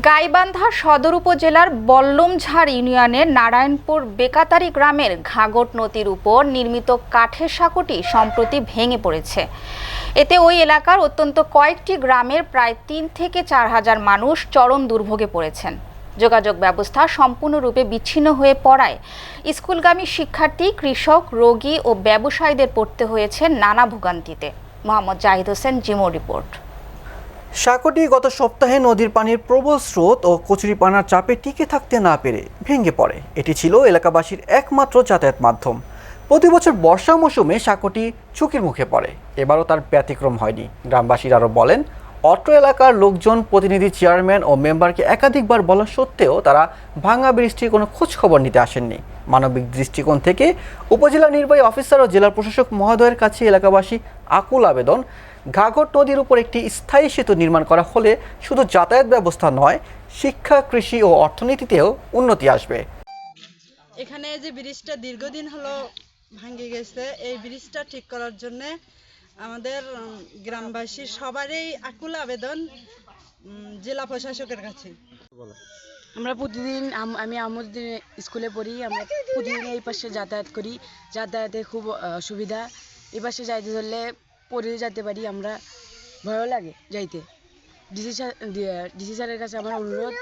গাইবান্ধা সদর উপজেলার বল্লমঝাড় ইউনিয়নের নারায়ণপুর বেকাতারি গ্রামের ঘাগট নদীর উপর নির্মিত কাঠের সাঁকোটি সম্প্রতি ভেঙে পড়েছে। এতে ওই এলাকার অত্যন্ত কয়েকটি গ্রামের প্রায় তিন থেকে চার হাজার মানুষ চরম দুর্ভোগে পড়েছেন। যোগাযোগ ব্যবস্থা সম্পূর্ণরূপে বিচ্ছিন্ন হয়ে পড়ায় স্কুলগামী শিক্ষার্থী, কৃষক, রোগী ও ব্যবসায়ীদের পড়তে হয়েছে নানা ভোগান্তিতে। মোহাম্মদ জাহিদ হোসেন জিমো রিপোর্ট। সাঁকোটি গত সপ্তাহে নদীর পানির প্রবল স্রোত ও কচুরিপানার চাপে টিকে থাকতে না পেরে ভেঙে পড়ে। এটি ছিল এলাকাবাসীর একমাত্র যাতায়াত মাধ্যম। প্রতি বছর বর্ষা মৌসুমে সাঁকোটি ঝুঁকির মুখে পড়ে। এবারও তার ব্যতিক্রম হয়নি। গ্রামবাসীরা আরও বলেন, অত্র এলাকার লোকজন, প্রতিনিধি চেয়ারম্যান ও মেম্বারকে একাধিকবার বলা সত্ত্বেও তারা ভাঙা বৃষ্টির কোনো খোঁজ খবর নিতে আসেননি। মানবিক দৃষ্টিকোণ থেকে উপজেলা নির্বাহী অফিসার ও জেলা প্রশাসক মহোদয়ের কাছে এলাকাবাসী আকুল আবেদন ঘাঘট নদীর উপর একটি স্থায়ী সেতু নির্মাণ করা হলে শুধু যাতায়াত ব্যবস্থা নয় শিক্ষা কৃষি ও অর্থনীতিতেও উন্নতি আসবে। এখানে যে ব্রিজটা দীর্ঘদিন হলো ভাঙে গেছে এই ব্রিজটা ঠিক করার জন্য আমাদের উম, গ্রামবাসীর সবারই আকুল আবেদন জেলা প্রশাসকের কাছে। আমরা প্রতিদিন আম- আমি আমাদের স্কুলে পড়ি আমরা প্রতিদিন এই পাশে যাতায়াত করি। যাতায়াতে খুব সুবিধা। এই পাশে যাইতে ধরলে পড়ে যেতে পারি আমরা। ভয়ও লাগে যাইতে। ডিসি স্যার ডিসি স্যারের কাছে আমার অনুরোধ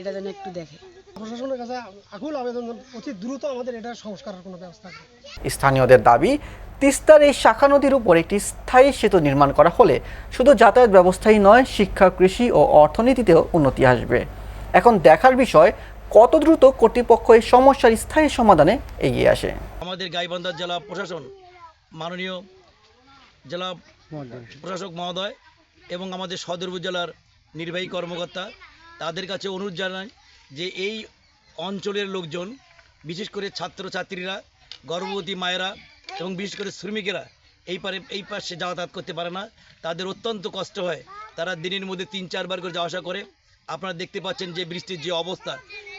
এটা যেন একটু দেখে। প্রশাসনের কাছে আকুল আবেদন অতি দ্রুত আমাদের এটা সংস্কারের কোনো ব্যবস্থা স্থানীয়দের দাবি তিস্তার এই শাখা নদীর উপর একটি স্থায়ী সেতু নির্মাণ করা হলে শুধু যাতায়াত ব্যবস্থাই নয় শিক্ষা কৃষি ও অর্থনীতিতেও উন্নতি আসবে। এখন দেখার বিষয় কত দ্রুত কর্তৃপক্ষ এই সমস্যার স্থায়ী সমাধানে এগিয়ে আসে? আমাদের গাইবান্ধা জেলা প্রশাসন মাননীয় জেলা প্রশাসক মহোদয় এবং আমাদের সদর উপজেলার নির্বাহী কর্মকর্তা, তাদের কাছে অনুরোধ জানাই যে এই অঞ্চলের লোকজন, বিশেষ করে ছাত্রছাত্রীরা, গর্ভবতী মায়েরা এবং বিশেষ করে শ্রমিকেরা এই পারে, এই পাশে যাতায়াত করতে পারে না। তাদের অত্যন্ত কষ্ট হয়। তারা দিনের মধ্যে তিন, চারবার করে যাওয়া আসা করে। আপনারা দেখতে পাচ্ছেন যে বৃষ্টির যে অবস্থা,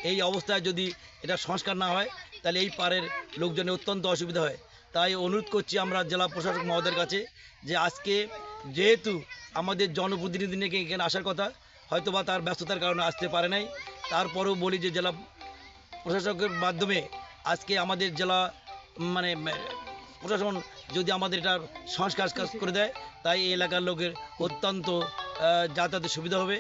এই অবস্থায় যদি এটা সংস্কার না হয়, তাহলে এই পারের লোকজনের অত্যন্ত অসুবিধা হয়। তাই অনুরোধ করছি আমরা জেলা প্রশাসক মহোদয়ের কাছে যে আজকে যেহেতু আমাদের জনপ্রতিনিধি নিয়ে এখানে আসার কথা হয়তো বা তার ব্যস্ততার কারণে আসতে পারে নাই। তারপরেও বলি যে জেলা প্রশাসকের মাধ্যমে আজকে আমাদের জেলা মানে প্রশাসন যদি আমাদের এটা সংস্কার কাজ করে দেয়, তাই এই এলাকার লোকের অত্যন্ত যাতায়াতের সুবিধা হবে।